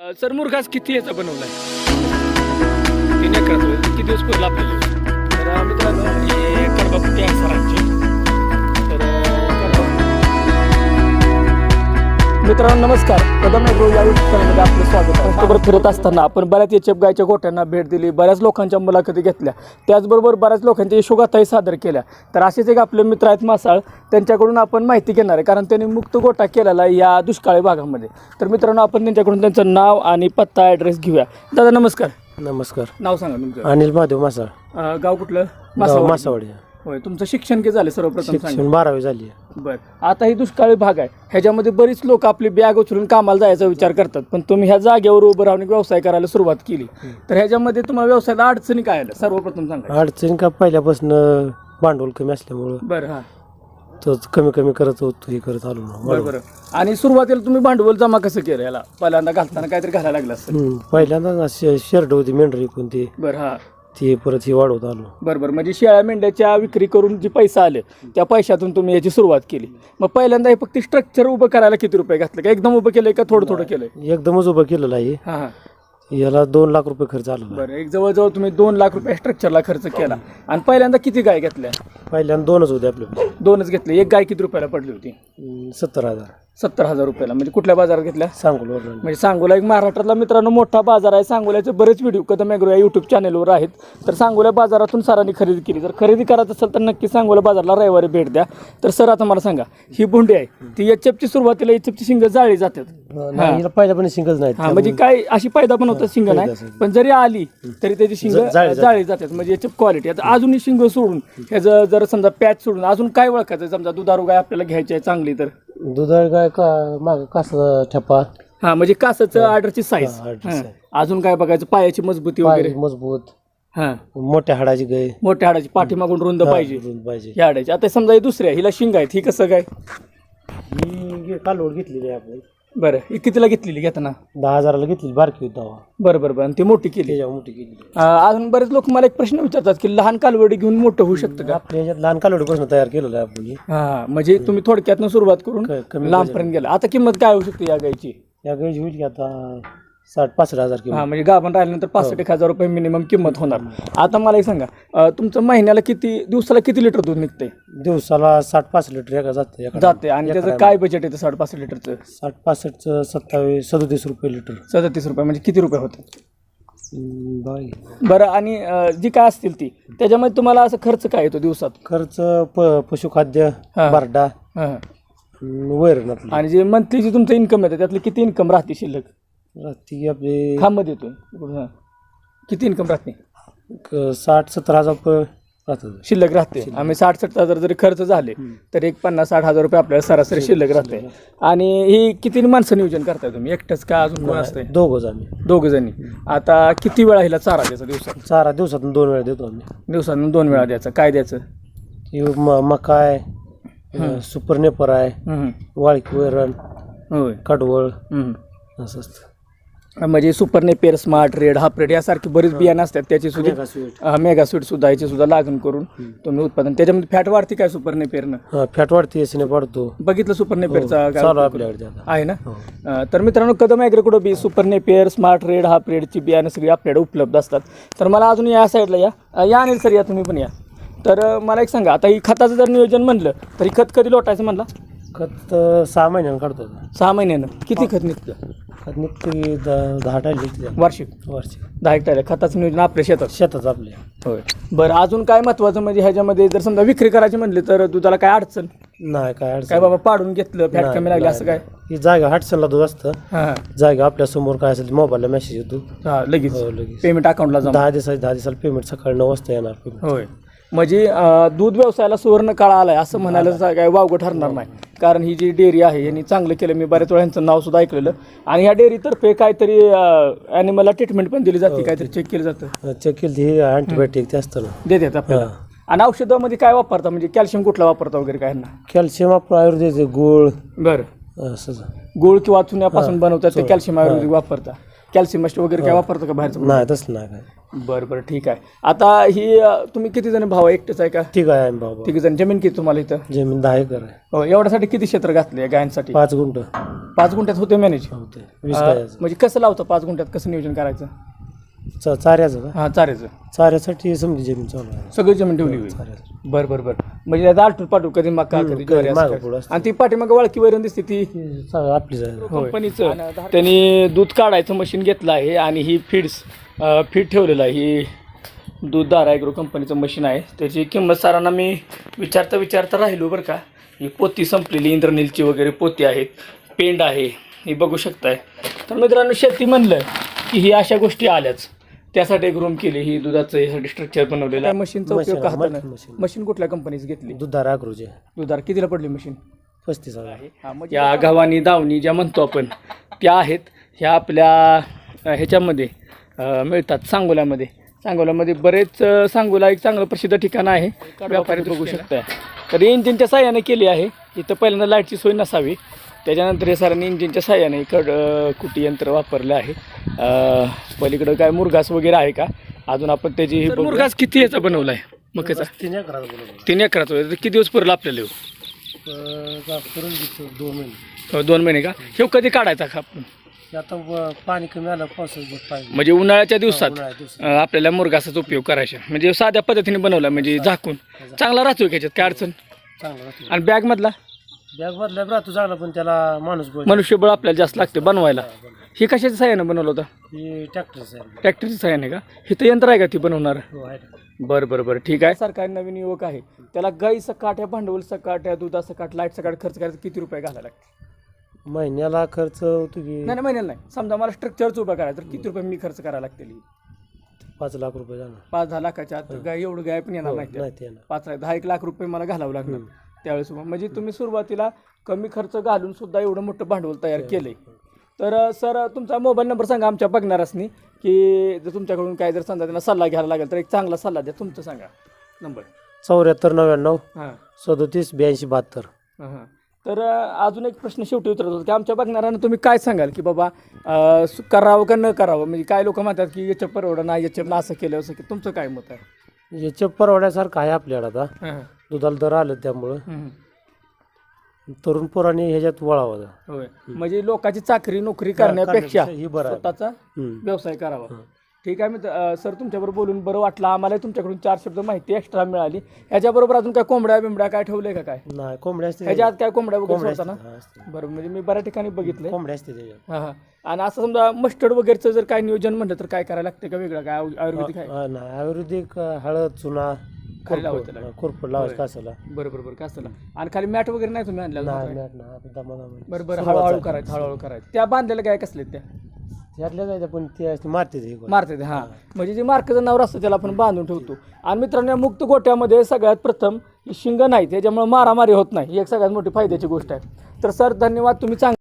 अ, sir मुरघास किती याचा बनवलाय? तीन एकरात किती दिवस पुरला आपल्याला? तर मित्रांनो हे करबाकुटी आहे? सरांची. मित्रांनो नमस्कार. कदम एग्रो या चॅनलमध्ये आपलं स्वागत. रस्त्यावर फिरत असताना आपण बऱ्याच एचएफ गायच्या गोट्यांना भेट दिली बऱ्याच लोकांच्या मुलाखती घेतल्या. त्याचबरोबर बऱ्याच लोकांच्या यशोगाथाही सादर केल्या. तर असेच एक आपले मित्र आहेत मासाळ. त्यांच्याकडून आपण माहिती घेणार आहे कारण त्यांनी मुक्त गोटा केलेला आहे या दुष्काळी भागामध्ये. तर मित्रांनो आपण त्यांच्याकडून त्यांचं नाव आणि पत्ता ॲड्रेस घेऊया. दादा नमस्कार. नमस्कार. नाव सांगा तुमचं. अनिल महादेव मासाळ. गाव कुठलं? गाव मासावडी. होय तुमचं शिक्षण किती झालं? सर्वप्रथम सांगा. शिक्षण बारावी झाली. आहे. बर. आता ही दुष्काळी भाग आहे. ह्याच्यामध्ये बरीच लोक आपली बॅग उचलून कामाला जायचा विचार करतात. पण तुम्ही ह्या जागेवर उभं राहून एक व्यवसाय करायला सुरुवात केली. तर ह्याच्यामध्ये तुम्हाला व्यवसायाला अडचणी काय आल्या? सर्वप्रथम सांगा. अडचण का? पहिल्यापासून भांडवल कमी असल्यामुळं बरं हां. तोच कमी कमी करत होतो हे करत आलो ना बरं बरं. आणि सुरुवातीला तुम्ही भांडवल जमा कसं केलं याला? पहिल्यांदा घालताना काहीतरी घालायला लागलं हम्म, पहिल्यांदा शर्ट होती मेंढरी कोण ते बरं हां. ते परत हे वाढवत आलो. बरं बरं म्हणजे शेळ्या मेंढ्याच्या विक्री करून जे पैसे आले त्या पैशातून तुम्ही याची सुरुवात केली. मग पहिल्यांदा हे फक्त स्ट्रक्चर उभं करायला किती रुपये घातले? का एकदम उभं केलंय का थोडं थोडं केलंय? एकदमच उभं केलेलं आहे. हां हां. याला दोन लाख रुपये खर्च आला. बरं. एक जवळजवळ तुम्ही दोन लाख रुपये स्ट्रक्चरला खर्च केला. आणि पहिल्यांदा किती गाय घेतल्या? पहिल्यांदा दोनच होते आपले. दोनच घेतले. एक गाय किती रुपयाला पडली होती? सत्तर हजार. सत्तर हजार रुपयाला. म्हणजे कुठल्या बाजारात घेतल्या? सांगोल म्हणजे सांगोला एक महाराष्ट्रातला मित्रांनो मोठा बाजार आहे. सांगोल्याचे बरेच व्हिडिओ कदम ॲग्रो या यूट्यूब चॅनेलवर आहेत. तर सांगोल्या बाजारातून सरांनी खरेदी केली. जर खरेदी करायचं असेल तर नक्की सांगोला बाजारला रविवारी भेट द्या. तर सर आता मला सांगा ही बुंडी आहे. ती एचएफची सुरुवातीला एचएफची शिंग जाळी जातात. नाही हिला पहिल्यापर्यंत सिंगल्स नाही हा म्हणजे काय अशी पैदा पण होतात शिंग नाही? पण जरी आली तरी त्याची शिंग जाळी जाळी जातात. म्हणजे याची क्वालिटी आता अजूनही शिंग सोडून ह्याचं जर समजा पॅच सोडून अजून काय ओळखायचं? समजा दुधारू गाय आपल्याला घ्यायची आहे चांगली तर. दुधाळ काय का माग कासा ठप्पा हा म्हणजे कासाचं ऑर्डरची साईज हा, order size. अजून काय बघायचं? पायाची मजबूती वगैरे. पाय मजबूत. हा. मोठ्या हाडाची गाय. मोठ्या हाडाची पाठीमागून रुंद पाहिजे. रुंद पाहिजे. ह्या हाडाची. आता समजा ही दुसऱ्या हिला शिंग आहेत ही कसं काय? ही कालवड घेतलेली आहे आपण बरं. ही कितीला घेतलेली घेताना? दहा हजाराला घेतली बारकी होती तेव्हा. बरं बरं बरं. आणि ती मोठी केली? त्याच्यावर मोठी केली. अं, अजून बरेच लोक मला एक प्रश्न विचारतात की लहान कालवडी घेऊन मोठं होऊ शकतं का? आपल्या ह्याच्यात लहान कालवडीपासून तयार केलेलं आहे आपण हे. हा म्हणजे तुम्ही थोडक्यातनं सुरुवात करून क- कमी लांबपर्यंत गेला. आता किंमत काय होऊ शकते या गायची? या गायची होईल की आता साठ पासष्ट हजार किलो हा म्हणजे गाभण राहिल्यानंतर पासष्ट एक हजार रुपये मिनिमम किंमत होणार. आता मला एक सांगा अं, तुमचं महिन्याला किती दिवसाला किती लिटर दूध निघते दिवसाला साठ पासष्ट लिटर एका जाते एका जाते आणि त्याचं काय बजेट येतं साडे पाचशे लिटरचं? साठ पासष्टचं सत्तावीस सदोतीस रुपये लिटर. सदतीस रुपये म्हणजे किती रुपये होते हम्म, बाई. बरं आणि अं, जी काय असतील ती त्याच्यामध्ये तुम्हाला असं खर्च काय येतो दिवसात? खर्च प पशुखाद्य हा. बारडा हा. हम्म, वैरणातली. आणि जे मंथली जे तुमचं इन्कम येतं त्यातलं किती इन्कम राहते शिल्लक? ती आपली खांब येतो हा. किती इन्कम राहते साठ सत्तर हजार रुपये राहतात. शिल्लक राहते. आम्ही साठ सत्तर हजार जरी खर्च झाले तर एक पन्नास साठ हजार रुपये आपल्याला सरासरी शिल्लक राहते. आणि ही किती माणसं नियोजन करताय तुम्ही? एकटंच का अजून कोण असतंय? दोघंच आम्ही दोघ जणी. आता किती वेळा हिला चारा द्यायचा दिवसात? चारा दिवसातून दोन वेळा देतो आम्ही. दिवसातून दोन वेळा द्यायचं. काय द्यायचं? म- मका आहे सुपर नेपर आहे हम्म. वाळकी वैरण होय. कडवळ हम्म. असं असतं. म्हणजे super napier smart red half red यासारखी बरीच बियाणं असतात त्याची सुद्धा मेगा स्वीट. सुद्धा याची सुद्धा लागण करून तुम्ही उत्पादन त्याच्यामध्ये फॅट वाढते काय सुपर नेपेरनं हा, फॅट वाढते वाढतो. बघितलं सुपर नेपेरचा हो, चालू आहे ना? हो. तर मित्रांनो कदम ॲग्रोकडं बी super napier smart red half रेडची बियाणं सगळी आपल्याकडे उपलब्ध असतात. तर मला अजून या साईडला या. या अनिल सर या तुम्ही पण या. तर मला एक सांगा आता ही खताचं जर नियोजन म्हणलं तर ही खत कधी लोटायचं म्हणला? खत अं, सहा महिन्यानं काढतो आता. सहा महिन्यानं. किती खत निघतं? खत निघते की द- दहा टायला निघते. वार्षिक? वर्षी दहा हेक्टर खताचं नियोजन आपल्या शेतात? शेतात आपल्या होय. बरं अजून काय महत्वाचं? म्हणजे ह्याच्यामध्ये जर समजा विक्री करायची म्हणली तर दुधाला काय अडचण? नाही काय अडचण काय बाबा पाडून घेतलं फॅट कमी लागली असं काय? ही जागा हटसनला दूध असतं. हां जागा आपल्यासमोर काय असेल मोबाईलला मेसेज येतो. हां लगेच. हो, लगेच. पेमेंट अकाउंटला जमा दहा दिवसाची दहा दिवसाला पेमेंट सकाळी नऊ वाजता येणार होय. म्हणजे अं, दूध व्यवसायाला सुवर्ण काळ आलाय असं म्हणायला सा- काय वावगं ठरणार नाही. कारण ही जी डेअरी आहे यांनी चांगलं केलं. मी बऱ्याच वेळा यांचं नाव सुद्धा ऐकलेलं. आणि ह्या डेअरीतर्फे काहीतरी ॲनिमलला ट्रीटमेंट पण दिली जाते काहीतरी चेक केलं जातं. चेक केली ही अँटीबायोटिक ते असतं ना. देतात आपल्याला. हा. आणि औषधामध्ये काय वापरता? म्हणजे कॅल्शियम कुठला वापरता वगैरे काय ना कॅल्शियम आपलं आयुर्वेदिक गुळ. बरं. असं. गुळ किंवा चुन्यापासून बनवतात ते कॅल्शियम आयुर्वेदिक वापरता. कॅल्शियम वगैरे काय वापरतो का बाहेरचं नाही तसलं नाही काय. बरं बरं ठीक आहे. आता ही अं, तुम्ही किती जण भाऊ आहे? एकटेच आहे का? ठीक आहे आम्ही बाबा तिघ जण. जमीन किती तुम्हाला इथं? जमीन दहा एकर आहे. हो एवढ्यासाठी किती क्षेत्र घातले गायांसाठी? पाच गुंठ. पाच गुंठ्यात होते मॅनेज होते. वीस म्हणजे कसं लावतं पाच गुंठ्यात? कसं नियोजन करायचं? चा- चाऱ्याचं का? हां चारायचं चाऱ्यासाठी समजी जमीन चालू आहे. सगळी जमीन ठेवली होईल. चाऱ्याचं बरं बरं बरं. म्हणजे त्यात आलटून पाठवू कधी मका कधी ज्वारी असं मागं काय. असतं. आणि ती पाठीमागं वाळकी वैरण दिसते ती ती चा- आपलीच आहे. कंपनीचं. त्यांनी दूध काढायचं मशीन घेतलं आहे आणि ही फीड्स फीड ठेवलेलं आहे. ही दूध दारा ॲग्रो कंपनीचं मशीन आहे. त्याची किंमत सरांना मी विचारता विचारता राहिलो बरं का. ही पोती संपलेली इंद्रनीलची वगैरे पोती आहेत. पेंड आहे. ही बघू शकताय. तर मित्रांनो शेती म्हणलं की ही अशा गोष्टी आल्याच. त्यासाठी एक रूम केली ही दुधाचं यासाठी स्ट्रक्चर बनवलेलं आहे. मशीनचा उपयोग मशीन- का हातानं? मशीन. मशीन कुठल्या कंपनीच घेतली? दुधार अकरूचे दुधार. कितीला पडली मशीन पस्तीस हजार या गव्हाणी दावणी ज्या म्हणतो आपण त्या आहेत. ह्या आपल्या अ, ह्याच्यामध्ये अ, मिळतात सांगोल्यामध्ये. सांगोल्यामध्ये बरेच अ, सांगोला एक चांगलं प्रसिद्ध ठिकाण आहे. व्यापारी बघू शकता तर इंजिनच्या साह्याने केली आहे. इथं पहिल्यांदा लाईटची सोय नसावी. त्याच्यानंतर हे सरांनी इंजिनच्या साह्याने कड कुटी यंत्र वापरलं आहे. पलीकडं काय मुरघास वगैरे आहे का? अजून आपण त्याची मुरघास किती याचा बनवला आहे मकाचा तीन बोलवलं तीन एकराचा. तर किती दिवस पुरला आपल्याला ह्यो? करून देतो दोन महिने. अ, दोन महिने का? हे कधी काढायचा का आपण? आता व- पाणी कमी आलं पावसाचं पाहिजे म्हणजे उन्हाळ्याच्या दिवसात उन्हाळ्यात दिवसात. अं, आपल्याला मुरघासाचा उपयोग करायचा. म्हणजे साध्या पद्धतीने बनवला म्हणजे झाकून. चांगला राहतो ह्याच्यात काय अडचण? चांगलं राहतो आणि बॅग मधला बॅग मधला राहतो चांगला पण त्याला माणूस मनुष्यबळ आपल्याला जास्त लागते बनवायला. हे कशाच्या सहाय्यानं बनवलं होतं? ही ट्रॅक्टरच्या सहाय्याने का? हे तर यंत्र आहे का ती बनवणार? हो आहे ना. बरं बरं बरं. ठीक आहे. सरकारी नवीन युवक आहे. त्याला गाई सकाट या भांडवल सकाट या दुधा सकाट लाइट सकाट खर्च करायचा किती रुपये घालायला लागते महिन्याला खर्च होतो की नाही नाही महिन्याला नाही. समजा मला स्ट्रक्चरच उभा करायचं तर किती रुपये मी खर्च करायला लागतील? पाच लाख रुपये जाणार. पाच दहा लाखाच्या आत गाय एवढं गाय पण येणार नाही त्यात. नाही ते ना पाच लाख दहा एक लाख रुपये मला घालावं लागणार. त्यावेळेस मग म्हणजे तुम्ही सुरुवातीला कमी खर्च घालून सुद्धा एवढं मोठं भांडवल तयार केलंय. तर सर तुमचा मोबाईल नंबर सांगा आमच्या बघणारासनी की जर तुमच्याकडून काय जर समजा त्यांना सल्ला घ्यायला लागेल तर एक चांगला सल्ला द्या. तुमचं सांगा. नंबर. चौऱ्याहत्तर नव्याण्णव हां. सदोतीस ब्याऐंशी बहात्तर. हां तर अजून एक प्रश्न शेवटी उतरत होता की आमच्या बघणाऱ्यांना तुम्ही काय सांगाल की बाबा करावं का न करावं? म्हणजे काय लोक म्हणतात की याच्या परवडा नाही याच्या असं केलं असं की तुमचं काय मत आहे? याच्या परवड्यासारखं आहे आपल्याला आता. दुधाला दर आलं त्यामुळं. हम्म. तरुण पोरांनी ह्याच्यात वळावं होय. म्हणजे लोकांची चाकरी नोकरी करण्यापेक्षा ही बरं आहे. स्वतःचा हम्म. व्यवसाय करावा. ठीक आहे अं, सर तुमच्याबरोबर बोलून बरं वाटलं. आम्हाला तुमच्याकडून चार शब्द माहिती एक्स्ट्रा मिळाली. ह्याच्याबरोबर अजून काय कोंबड्या बिंबड्या काय ठेवलंय का काय? नाही कोंबड्या असते ह्याच्या आत काय कोंबड्या वगैरे कोंबड्या हा, असते. बरं म्हणजे मी बऱ्याच ठिकाणी बघितलंय. कोंबड्या असते त्याच्यात हां हां. आणि असं समजा मस्टर्ड वगैरेचं जर काय नियोजन म्हणलं तर काय करायला लागतं का वेगळं? काय आयु- आयुर्वेदिक आहे? हा, नाही आयुर्वेदिक अं, हळद चुना खाली लावायचं कासाला. बरं बरं बरं आणि खाली मॅट वगैरे नाही तुम्ही आणलेलं नाही मॅट नाही आपण दमादम बरं बरं हळूहळू करायचं हळूहळू करायचं. त्या बांधलेल्या काय कसले त्या? यातल्या जायचं पण ते मारते ते मारते ते हां. म्हणजे जे मार्काचं नाव असतं त्याला आपण बांधून ठेवतो. आणि मित्रांनो या मुक्त गोट्यामध्ये सगळ्यात प्रथम शिंग नाही त्याच्यामुळे मारामारी होत नाही. ही एक सगळ्यात मोठी फायद्याची गोष्ट आहे. तर सर धन्यवाद. तुम्ही चांग